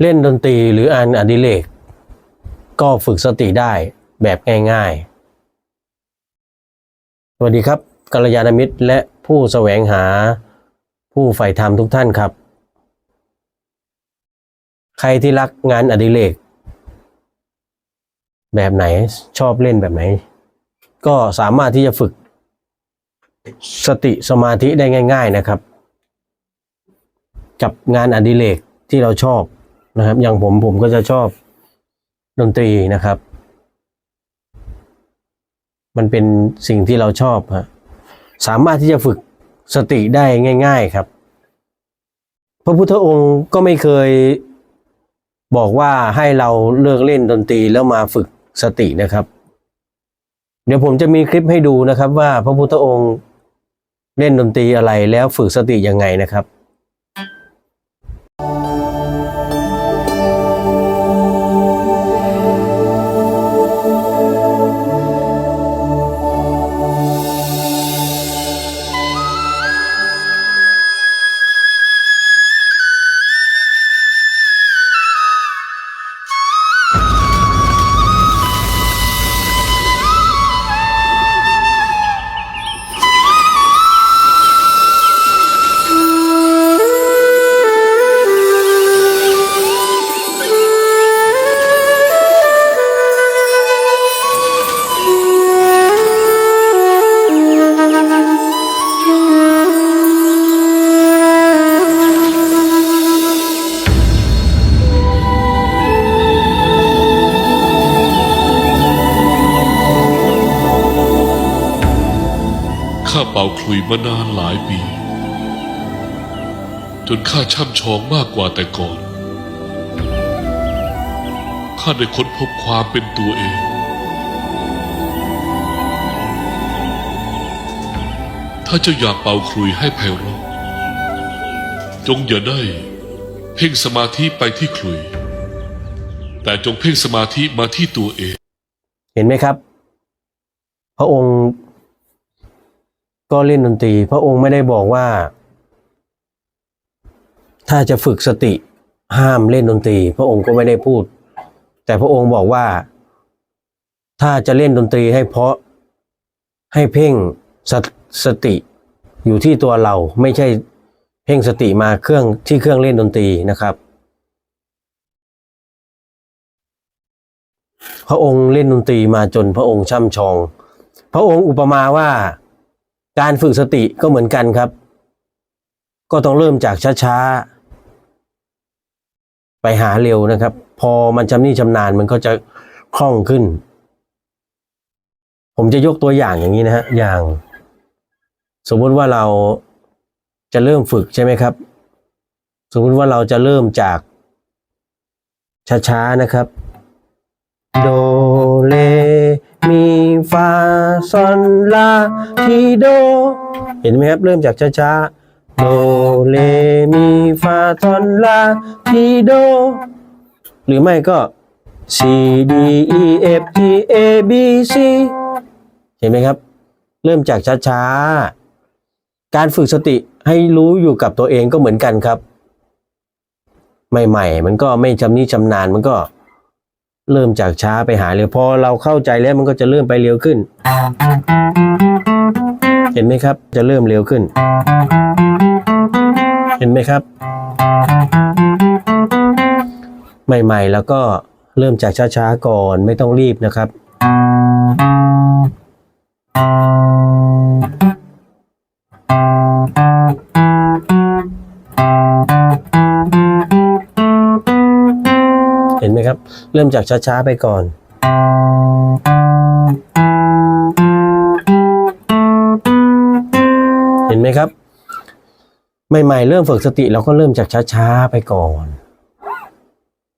เล่นดนตรีหรืออ่านอดิเรกก็ฝึกสติได้แบบง่ายๆ สวัสดีครับกัลยาณมิตรและผู้แสวงหาผู้ใฝ่ธรรมทุกท่านครับ ใครที่รักงานอดิเรกแบบไหนชอบเล่นแบบไหน ก็สามารถที่จะฝึกสติสมาธิได้ง่าย ๆนะครับ กับงานอดิเรกที่เราชอบ นะครับ อย่างผมผมก็จะชอบดนตรีนะครับ มันเป็นสิ่งที่เราชอบฮะสามารถที่จะฝึกสติได้ง่าย ๆครับ พระพุทธองค์ก็ไม่เคยบอกว่าให้เราเลิกเล่นดนตรีแล้วมาฝึกสตินะครับ เดี๋ยวผมจะมีคลิปให้ดูนะครับว่าพระพุทธองค์เล่นดนตรีอะไรแล้วฝึกสติยังไงนะครับ ข้าเป่าขลุยมานานหลายปี จนข้าช่ำชองมากกว่าแต่ก่อน ข้าได้ค้นพบความเป็นตัวเอง ถ้าเจ้าอยากเป่าขลุยให้ไพเราะจงอย่าได้เพ่งสมาธิไปที่ขลุย แต่จงเพ่งสมาธิมาที่ตัวเอง เห็นไหมครับ พระองค์ ก็เล่นดนตรี พระองค์ไม่ได้บอกว่า ถ้าจะฝึกสติห้ามเล่นดนตรี พระองค์ก็ไม่ได้พูด แต่พระองค์บอกว่า ถ้าจะเล่นดนตรีให้เพราะให้เพ่งสสติอยู่ที่ตัวเราไม่ใช่เพ่งสติมาเครื่องที่เครื่องเล่นดนตรีนะครับ พระองค์เล่นดนตรีมาจนพระองค์ช่ำชอง พระองค์อุปมาว่า การฝึกสติก็เหมือนกันครับ ก็ต้องเริ่มจากช้าๆ ไปหาเร็วนะครับ พอมันจำนี่ชำนาญมันก็จะคล่องขึ้น ผมจะยกตัวอย่างอย่างนี้นะฮะ อย่าง สมมติว่าเราจะเริ่มฝึกใช่ไหมครับ สมมติว่าเราจะเริ่มจากช้าๆนะครับ โด มีฟาซอนลาทีโด เห็นไหมครับ เริ่มจากช้าๆโดเลมีฟาซอนลาทีโด หรือไม่ก็ C D E F G A B C เห็นไหมครับ เริ่มจากช้าๆ การฝึกสติให้รู้อยู่กับตัวเองก็เหมือนกันครับ ใหม่ ๆ มันก็ไม่ชำนิชำนาญมันก็ เริ่มจากช้าไปหาเร็วพอเราเข้าใจแล้วมันก็จะเริ่มไปเร็วขึ้น เห็นไหมครับ จะเริ่มเร็วขึ้น เห็นไหมครับ ใหม่ๆ แล้วก็เริ่มจากช้าๆก่อนไม่ต้องรีบนะครับ เริ่มจากช้าๆไปก่อน เห็นไหมครับ ใหม่ๆ เริ่มฝึกสติเราก็เริ่มจากช้าๆไปก่อน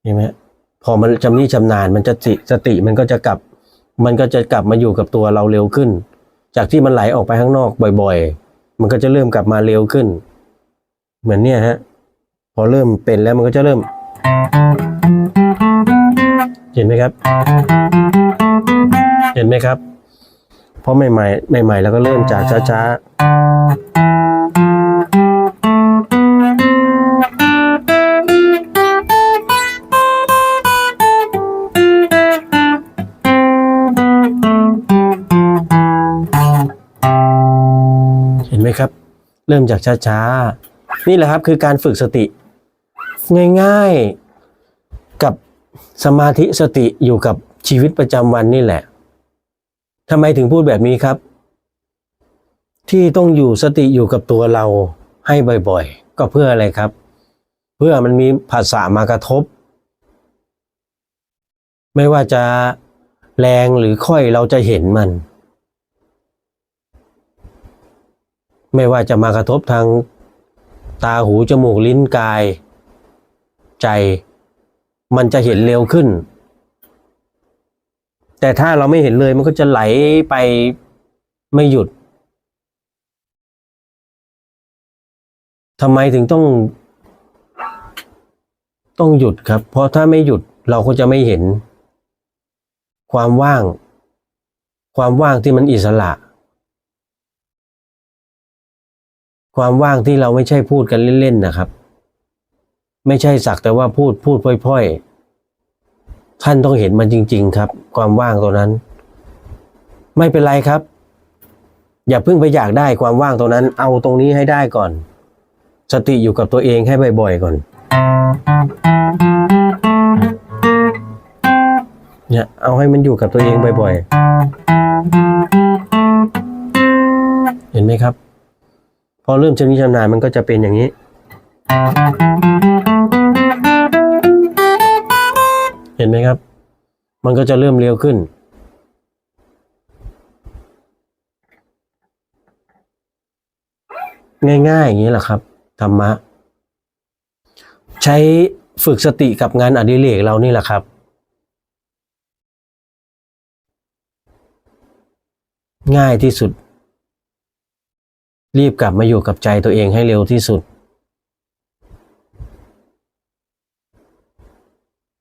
เห็นไหมพอมันจำนี่ชำนาญมันจะสติสติมันก็จะกลับ มันก็จะกลับมาอยู่กับตัวเราเร็วขึ้น จากที่มันไหลออกไปข้างนอกบ่อยๆ มันก็จะเริ่มกลับมาเร็วขึ้น เหมือนเนี่ยฮะ พอเริ่มเป็นแล้วมันก็จะเริ่ม เห็นไหมครับ เห็นไหมครับ เพราะใหม่ใหม่ใหม่ๆแล้วก็เริ่มจากช้าช้าเห็นไหมครับ เริ่มจากช้าช้านี่แหละครับคือการฝึกสติ ง่ายๆ สมาธิสติอยู่กับชีวิตประจำวันนี่แหละทำไมถึงพูดแบบนี้ครับ ที่ต้องอยู่สติอยู่กับตัวเราให้บ่อยๆ ก็เพื่ออะไรครับ เพื่อมันมีภาษามากระทบ ไม่ว่าจะแรงหรือค่อยเราจะเห็นมัน ไม่ว่าจะมากระทบทางตาหูจมูกลิ้นกาย ใจ มันจะเห็นเร็วขึ้น แต่ถ้าเราไม่เห็นเลยมันก็จะไหลไปไม่หยุดทำไมถึงต้อง ต้องหยุดครับ เพราะถ้าไม่หยุดเราก็จะไม่เห็น ความว่าง ความว่างที่มันอิสระ ความว่างที่เราไม่ใช่พูดกันเล่นๆนะครับ ไม่ใช่สักแต่ว่าพูดพูดพล่อยๆ ท่านต้องเห็นมันจริง ๆ ครับ ความว่างตัวนั้น ไม่เป็นไรครับ อย่าเพิ่งไปอยากได้ความว่างตัวนั้น เอาตรงนี้ให้ได้ก่อน สติอยู่กับตัวเองให้บ่อยๆก่อนเนี่ยเอาให้มันอยู่กับตัวเองบ่อยๆ เห็นไหมครับ พอเริ่มชำนิชำนาญมันก็จะเป็นอย่างนี้ เห็นไหมครับ มันก็จะเริ่มเร็วขึ้น ง่ายๆอย่างนี้แหละครับธรรมะ ใช้ฝึกสติกับงานอดิเรกเรานี่แหละครับ ง่ายที่สุด รีบกลับมาอยู่กับใจตัวเองให้เร็วที่สุด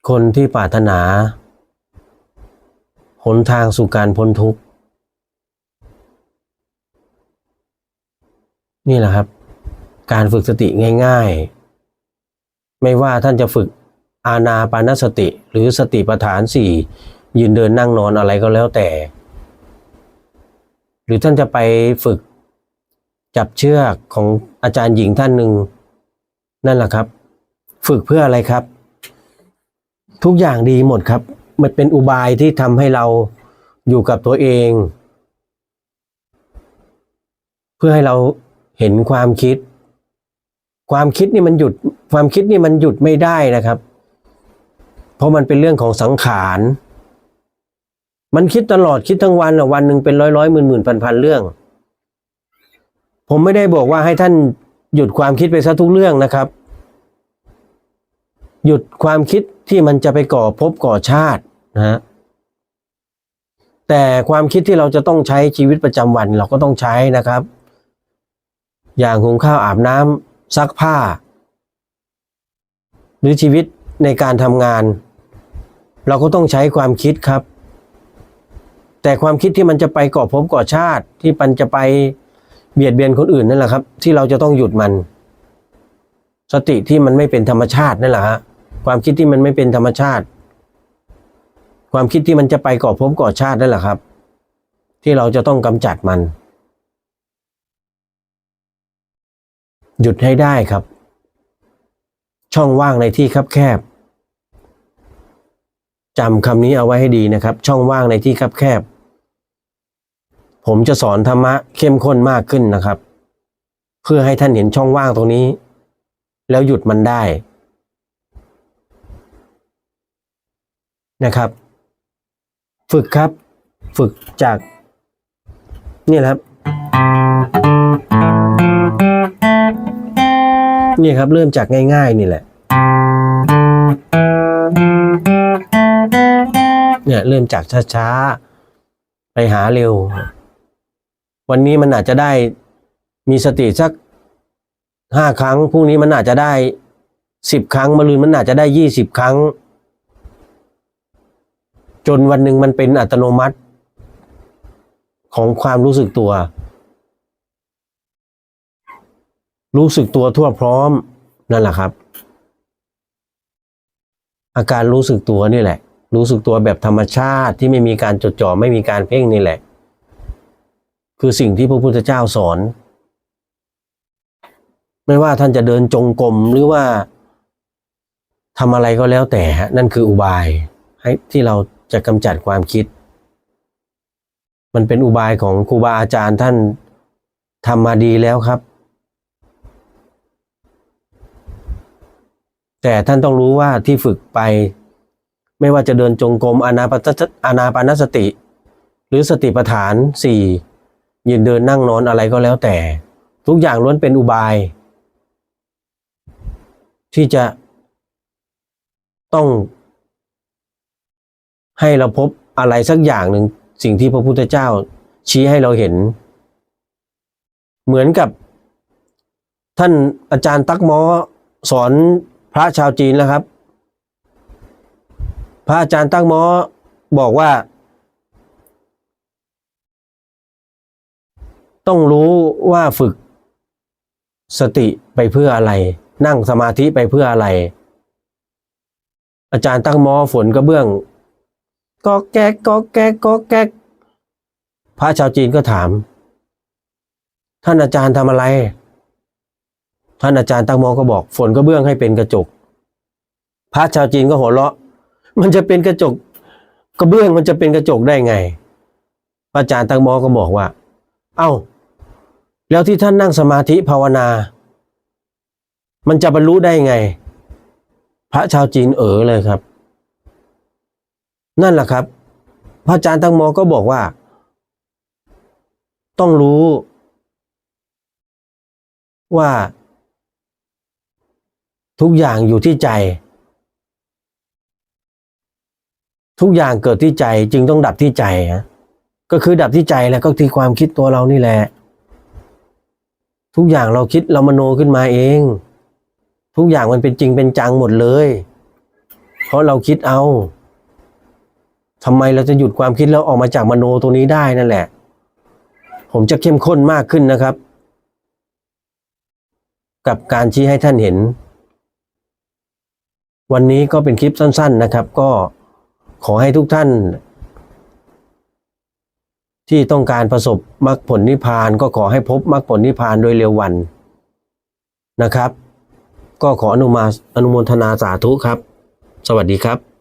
คนที่ปรารถนา หนทางสู่การพ้นทุกข์ นี่แหละครับ การฝึกสติง่าย ๆ ไม่ว่าท่านจะฝึกอาณาปานสติหรือสติปัฏฐานสี่ยืนเดินนั่งนอนอะไรก็แล้วแต่ หรือท่านจะไปฝึกจับเชือกของอาจารย์หญิงท่านหนึ่ง นั่นแหละครับ ฝึกเพื่ออะไรครับ ทุกอย่างดีหมดครับ มันเป็นอุบายที่ทำให้เราอยู่กับตัวเอง เพื่อให้เราเห็นความคิด ความคิดนี่มันหยุด ความคิดนี่มันหยุดไม่ได้นะครับ เพราะมันเป็นเรื่องของสังขาร มันคิดตลอดคิดทั้งวันอะวันหนึ่งเป็นร้อยร้อยหมื่นหมื่นพันพันเรื่อง ผมไม่ได้บอกว่าให้ท่านหยุดความคิดไปซะทุกเรื่องนะครับ หยุดความคิดที่มันจะไปก่อภพก่อชาตินะฮะแต่ความคิดที่เราจะต้องใช้ชีวิตประจำวันเราก็ต้องใช้นะครับ อย่างหุงข้าวอาบน้ำซักผ้า หรือชีวิตในการทำงาน เราก็ต้องใช้ความคิดครับ แต่ความคิดที่มันจะไปก่อภพก่อชาติที่มันจะไปเบียดเบียนคนอื่นนั่นแหละครับ ที่เราจะต้องหยุดมัน สติที่มันไม่เป็นธรรมชาตินั่นแหละฮะ ความคิดที่มันไม่เป็นธรรมชาติ ความคิดที่มันจะไปก่อภพก่อชาตินั่นแหละครับ ที่เราจะต้องกำจัดมัน หยุดให้ได้ครับ ช่องว่างในที่คับแคบจำคำนี้เอาไว้ให้ดีนะครับ ช่องว่างในที่คับแคบ ผมจะสอนธรรมะเข้มข้นมากขึ้นนะครับ เพื่อให้ท่านเห็นช่องว่างตรงนี้ แล้วหยุดมันได้ นะครับ ฝึกครับ ฝึกจากนี่แหละครับ นี่ครับ เริ่มจากง่ายๆ นี่แหละ เนี่ยเริ่มจากช้าๆ ไปหาเร็ว วันนี้มันอาจจะได้มีสติสักห้าครั้งพรุ่งนี้มันอาจจะได้สิบครั้งมะรืนมันอาจจะได้ยี่สิบครั้ง จนวันหนึ่งมันเป็นอัตโนมัติของความรู้สึกตัว รู้สึกตัวทั่วพร้อมนั่นแหละครับ อาการรู้สึกตัวนี่แหละ รู้สึกตัวแบบธรรมชาติที่ไม่มีการจดจ่อไม่มีการเพ่งนี่แหละ คือสิ่งที่พระพุทธเจ้าสอน ไม่ว่าท่านจะเดินจงกรมหรือว่าทำอะไรก็แล้วแต่ฮะนั่นคืออุบายให้ที่เรา จะกำจัดความคิด มันเป็นอุบายของครูบาอาจารย์ท่านทำมาดีแล้วครับ แต่ท่านต้องรู้ว่าที่ฝึกไป ไม่ว่าจะเดินจงกรมอนาปานสอานาปานสติ หรือสติปัฏฐานสี่ยืนเดินนั่งนอนอะไรก็แล้วแต่ ทุกอย่างล้วนเป็นอุบาย ที่จะต้อง ให้เราพบอะไรสักอย่างหนึ่งสิ่งที่พระพุทธเจ้าชี้ให้เราเห็น เหมือนกับ ท่านอาจารย์ตักหมอสอนพระชาวจีนแล้วครับ พระอาจารย์ตักหมอบอกว่า ต้องรู้ว่าฝึกสติไปเพื่ออะไร นั่งสมาธิไปเพื่ออะไร อาจารย์ตั้งหมอฝนกระเบื้อง ก็แก๊กก็แก๊กก็แก๊กพระชาวจีนก็ถาม ท่านอาจารย์ทำอะไร ท่านอาจารย์ตั้งมอก็บอก ฝนกระเบื้องให้เป็นกระจก พระชาวจีนก็หัวเราะ มันจะเป็นกระจกกระเบื้องมันจะเป็นกระจกได้ไงพระอาจารย์ตั้งมอก็บอกว่า เอ้า แล้วที่ท่านนั่งสมาธิภาวนา มันจะบรรลุได้ไง พระชาวจีนเอ๋อเลยครับ นั่นแหละครับ พระอาจารย์ตังโมก็บอกว่า ต้องรู้ว่าทุกอย่างอยู่ที่ใจ ทุกอย่างเกิดที่ใจจึงต้องดับที่ใจฮะก็คือดับที่ใจแล้วก็ที่ความคิดตัวเรานี่แหละ ทุกอย่างเราคิดเรามโนขึ้นมาเอง ทุกอย่างมันเป็นจริงเป็นจังหมดเลย เพราะเราคิดเอา ทำไมเราจะหยุดความคิดแล้วออกมาจากมโนตรงนี้ได้นั่นแหละ ผมจะเข้มข้นมากขึ้นนะครับ กับการชี้ให้ท่านเห็น วันนี้ก็เป็นคลิปสั้น ๆนะครับ ก็ขอให้ทุกท่าน ที่ต้องการประสบมรรคผลนิพพาน ก็ขอให้พบมรรคผลนิพพานโดยเร็ววันนะครับ ก็ขออนุมาอนุโมทนาสาธุครับ สวัสดีครับ